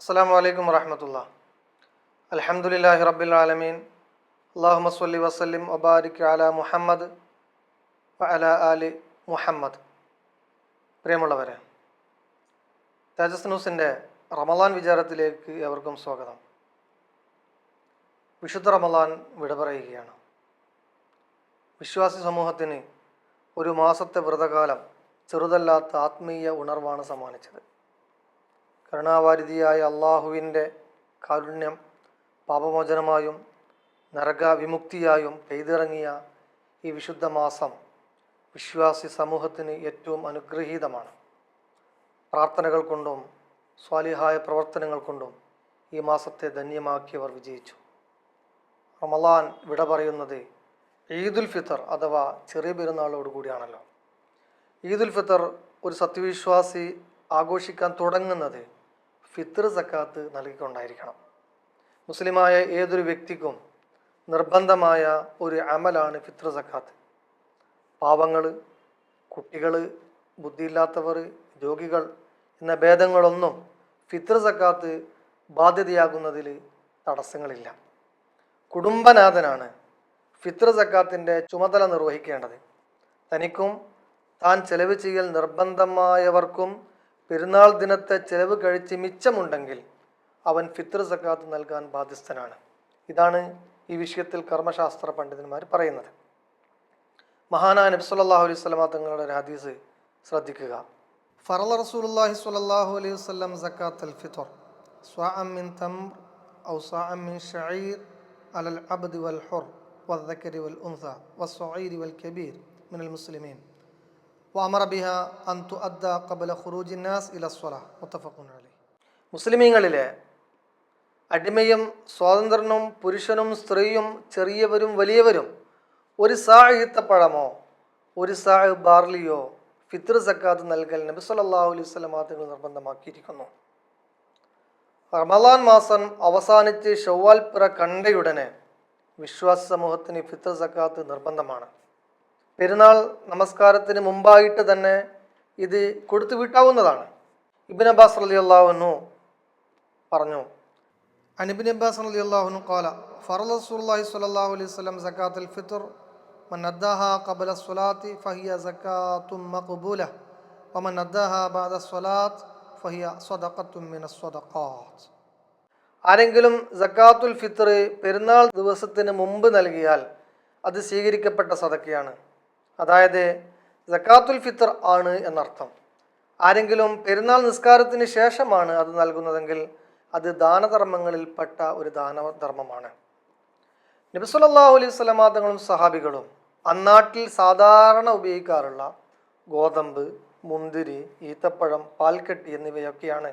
അസ്സാം വലൈക്കും വറഹമത്തുള്ള. അലഹമുല്ലാഹി റബ്ബിൽ ആലമീൻ. അള്ളാഹു സല്ലി വസ്ലിം ഒബാരിക് അല മുഹമ്മദ് അല അലി മുഹമ്മദ്. പ്രിയമുള്ളവരെ തേജസ് ന്യൂസിന്റെ റമലാൻ വിചാരത്തിലേക്ക് എവർക്കും സ്വാഗതം. വിശുദ്ധ റമലാൻ വിട പറയുകയാണ് വിശ്വാസി സമൂഹത്തിന് ഒരു മാസത്തെ വ്രതകാലം ചെറുതല്ലാത്ത ആത്മീയ ഉണർവാണ് സമ്മാനിച്ചത്. കരുണാവാരിധിയായ അള്ളാഹുവിന്റെ കാരുണ്യം പാപമോചനമായും നരക വിമുക്തിയായും പെയ്തിറങ്ങിയ ഈ വിശുദ്ധ മാസം വിശ്വാസി സമൂഹത്തിന് ഏറ്റവും അനുഗ്രഹീതമാണ്. പ്രാർത്ഥനകൾ കൊണ്ടും സ്വാലിഹായ പ്രവർത്തനങ്ങൾ കൊണ്ടും ഈ മാസത്തെ ധന്യമാക്കിയവർ വിജയിച്ചു. റമലാൻ വിട പറയുന്നത് ഈദുൽ ഫിത്തർ അഥവാ ചെറിയ പെരുന്നാളോട് കൂടിയാണല്ലോ. ഈദുൽ ഫിത്തർ ഒരു സത്യവിശ്വാസി ആഘോഷിക്കാൻ തുടങ്ങുന്നത് ഫിത്തർ സക്കാത്ത് നൽകിക്കൊണ്ടായിരിക്കണം. മുസ്ലിമായ ഏതൊരു വ്യക്തിക്കും നിർബന്ധമായ ഒരു അമലാണ് ഫിത്തർ സക്കാത്ത്. പാവങ്ങൾ കുട്ടികൾ ബുദ്ധിയില്ലാത്തവർ രോഗികൾ എന്ന ഭേദങ്ങളൊന്നും ഫിത്തർ സക്കാത്ത് ബാധ്യതയാകുന്നതിൽ തടസ്സങ്ങളില്ല. കുടുംബനാഥനാണ് ഫിത്ര സക്കാത്തിന്റെ ചുമതല നിർവഹിക്കേണ്ടത്. തനിക്കും താൻ ചെലവ് ചെയ്യൽ നിർബന്ധമായവർക്കും പെരുന്നാൾ ദിനത്തെ ചെലവ് കഴിച്ച് മിച്ചമുണ്ടെങ്കിൽ അവൻ ഫിത്ര സക്കാത്ത് നൽകാൻ ബാധ്യസ്ഥനാണ്. ഇതാണ് ഈ വിഷയത്തിൽ കർമ്മശാസ്ത്ര പണ്ഡിതന്മാർ പറയുന്നത്. മഹാനാ നബി സല്ലാഹു അലൈഹി സ്വലാ തങ്ങളുടെ ഒരു ഹദീസ് ശ്രദ്ധിക്കുക. ഫറല റസൂലുല്ലാഹി സ്വലല്ലാഹു അലൈഹി വസ്ലം സക്കാത്ത് അൽ ഫിത്തർ സ്വാമിൻ തം ഔ സ്വാഅമിൻ ഷഈർ അലൽ അബ്ദി വൽ ഹുർ വൽ ഉൻസ വൽ കബീർ മിനൽ മുസ്ലിമീൻ. വമർ ബിഹ അന്തു അദ്ദ കബല ഖുറൂജിന്നാസ് ഇലസ്വല മുത്തഫഖുൻ അലി മുസ്ലിമീങ്ങളിലെ അടിമയും സ്വാതന്ത്ര്യനും പുരുഷനും സ്ത്രീയും ചെറിയവരും വലിയവരും ഒരു സാ ഒരു സാ ബാർലിയോ ഫിത്ർ സക്കാത്ത് നൽകൽ നബി സല്ലാഹു അലൈഹി സ്വലമാങ്ങൾ നിർബന്ധമാക്കിയിരിക്കുന്നു. റമദാൻ മാസം അവസാനിച്ച് ഷവ്വാൽ പിറ കണ്ടയുടനെ വിശ്വാസ സമൂഹത്തിന് ഫിത്ർ സക്കാത്ത് നിർബന്ധമാണ്. പെരുന്നാൾ നമസ്കാരത്തിന് മുമ്പായിട്ട് തന്നെ ഇത് കൊടുത്തു വിട്ടാവുന്നതാണ് ഇബിൻ അബ്ബാസ് റലി അള്ളാഹുനു പറഞ്ഞു അനിബിൻ അബ്ബാസ് റലി അള്ളാഹുനു കോല ഫറൽ റസൂലുള്ളാഹി സ്വല്ലല്ലാഹു അലൈഹി വസല്ലം സക്കാത്തുൽ ഫിത്ർ من أداها قبل الصلاة فهي زكاة مقبولة ومن أداها بعد الصلاة فهي صدقة من الصدقات ആരെങ്കിലും സക്കാത്തുൽ ഫിത്ർ പെരുന്നാൾ ദിവസത്തിന് മുമ്പ് നൽകിയാൽ അത് സ്വീകരിക്കപ്പെട്ട സദക്കയാണ് അതായത് ജക്കാത്തുൽ ഫിത്തർ ആണ് എന്നർത്ഥം. ആരെങ്കിലും പെരുന്നാൾ നിസ്കാരത്തിന് ശേഷമാണ് അത് നൽകുന്നതെങ്കിൽ അത് ദാനധർമ്മങ്ങളിൽപ്പെട്ട ഒരു ദാനധർമ്മമാണ്. നബിസുലല്ലാഹു അലൈഹി സ്വലമാതങ്ങളും സഹാബികളും അന്നാട്ടിൽ സാധാരണ ഉപയോഗിക്കാറുള്ള ഗോതമ്പ് മുന്തിരി ഈത്തപ്പഴം പാൽക്കെട്ടി എന്നിവയൊക്കെയാണ്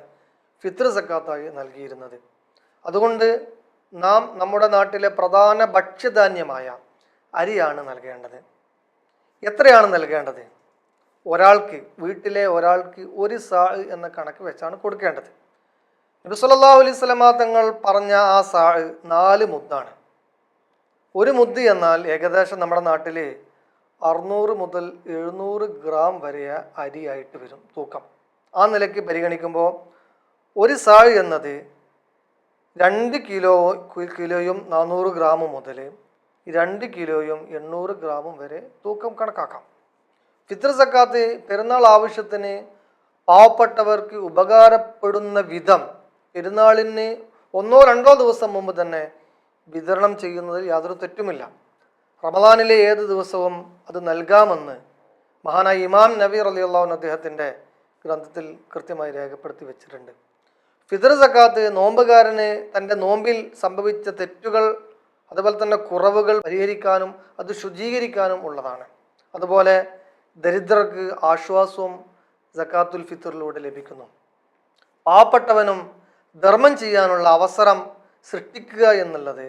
ഫിത്ർ സക്കാത്തായി നൽകിയിരുന്നത്. അതുകൊണ്ട് നാം നമ്മുടെ നാട്ടിലെ പ്രധാന ഭക്ഷ്യധാന്യമായ അരിയാണ് നൽകേണ്ടത്. എത്രയാണ് നൽകേണ്ടത്? ഒരാൾക്ക് വീട്ടിലെ ഒരാൾക്ക് ഒരു സാ എന്ന കണക്ക് വെച്ചാണ് കൊടുക്കേണ്ടത്. നബി സല്ലല്ലാഹു അലൈഹി സ്വലമാ തങ്ങൾ പറഞ്ഞ ആ സാ നാല് മുദ്ദാണ്. ഒരു മുദ്ദ് എന്നാൽ ഏകദേശം നമ്മുടെ നാട്ടിൽ അറുന്നൂറ് മുതൽ എഴുന്നൂറ് ഗ്രാം വരെ അരിയായിട്ട് വരും തൂക്കം. ആ നിലയ്ക്ക് പരിഗണിക്കുമ്പോൾ ഒരു സാഴ് എന്നത് രണ്ട് കിലോ കിലോയും നാനൂറ് ഗ്രാമും മുതൽ രണ്ട് കിലോയും എണ്ണൂറ് ഗ്രാമും വരെ തൂക്കം കണക്കാക്കാം. ഫിത്ര സക്കാത്ത് പെരുന്നാൾ ആവശ്യത്തിന് പാവപ്പെട്ടവർക്ക് ഉപകാരപ്പെടുന്ന വിധം പെരുന്നാളിന് ഒന്നോ രണ്ടോ ദിവസം മുമ്പ് തന്നെ വിതരണം ചെയ്യുന്നതിൽ യാതൊരു തെറ്റുമില്ല. റമദാനിലെ ഏത് ദിവസവും അത് നൽകാമെന്ന് മഹാനായ ഇമാം നബീർ അലി അള്ളാഹുൻ അദ്ദേഹത്തിന്റെ ഗ്രന്ഥത്തിൽ കൃത്യമായി രേഖപ്പെടുത്തി വെച്ചിട്ടുണ്ട്. ഫിദർ സക്കാത്ത് നോമ്പുകാരന് തന്റെ നോമ്പിൽ സംഭവിച്ച തെറ്റുകൾ അതുപോലെ തന്നെ കുറവുകൾ പരിഹരിക്കാനും അത് ശുചീകരിക്കാനും ഉള്ളതാണ്. അതുപോലെ ദരിദ്രർക്ക് ആശ്വാസവും ജക്കാത്തുൽ ഫിത്തറിലൂടെ ലഭിക്കുന്നു. പാവപ്പെട്ടവനും ധർമ്മം ചെയ്യാനുള്ള അവസരം സൃഷ്ടിക്കുക എന്നുള്ളത്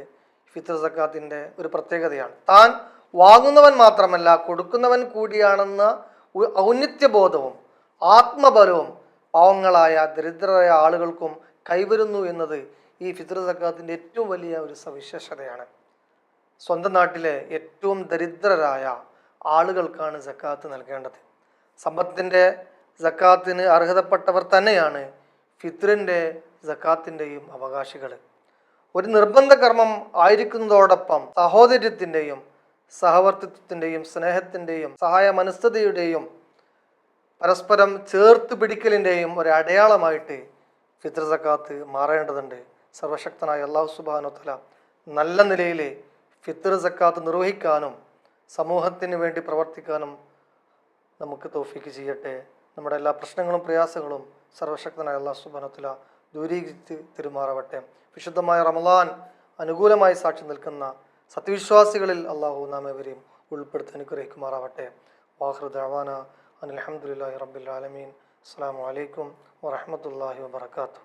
ഫിത്തർ സക്കാത്തിന്റെ ഒരു പ്രത്യേകതയാണ്. താൻ വാങ്ങുന്നവൻ മാത്രമല്ല കൊടുക്കുന്നവൻ കൂടിയാണെന്ന ഔന്നിത്യബോധവും ആത്മബലവും പാവങ്ങളായ ദരിദ്രരായ ആളുകൾക്കും കൈവരുന്നു എന്നത് ഈ ഫിത്ർ സക്കാത്തിന്റെ ഏറ്റവും വലിയ ഒരു സവിശേഷതയാണ്. സ്വന്തം നാട്ടിലെ ഏറ്റവും ദരിദ്രരായ ആളുകൾക്കാണ് സക്കാത്ത് നൽകേണ്ടത്. സമ്പത്തിന്റെ സക്കാത്തിന് അർഹതപ്പെട്ടവർ തന്നെയാണ് ഫിത്രിന്റെ സക്കാത്തിന്റെയും അവകാശികൾ. ഒരു നിർബന്ധ കർമ്മം ആയിരിക്കുന്നതോടൊപ്പം സഹോദര്യത്തിന്റെയും സഹവർത്തിത്വത്തിന്റെയും സ്നേഹത്തിന്റെയും സഹായ മനസ്ഥതയുടെയും പരസ്പരം ചേർത്ത് പിടിക്കലിന്റെയും ഒരു അടയാളമായിട്ട് ഫിത്ര സക്കാത്ത് മാറേണ്ടതുണ്ട്. സർവശക്തനായ അള്ളാഹു സുബാനുത്തല നല്ല നിലയിൽ ഫിത്ർ സക്കാത്ത് നിർവഹിക്കാനും സമൂഹത്തിന് വേണ്ടി പ്രവർത്തിക്കാനും നമുക്ക് തോഫിക്ക് ചെയ്യട്ടെ. നമ്മുടെ എല്ലാ പ്രശ്നങ്ങളും പ്രയാസങ്ങളും സർവശക്തനായ അള്ളാഹു സുബാനത്തില ദൂരീകരിച്ച് തിരുമാറവട്ടെ. വിശുദ്ധമായ റമദാൻ അനുകൂലമായി സാക്ഷി നിൽക്കുന്ന സത്യവിശ്വാസികളിൽ അള്ളാഹു നാം എവരെയും ഉൾപ്പെടുത്തി അനുഗ്രഹിക്കുമാറാവട്ടെ. വാഹൃദാന റബ്ബിൽ ആലമീൻ. അസ്സാം വലൈക്കും വാഹമത്തല്ലാഹി വാബർക്കാത്തു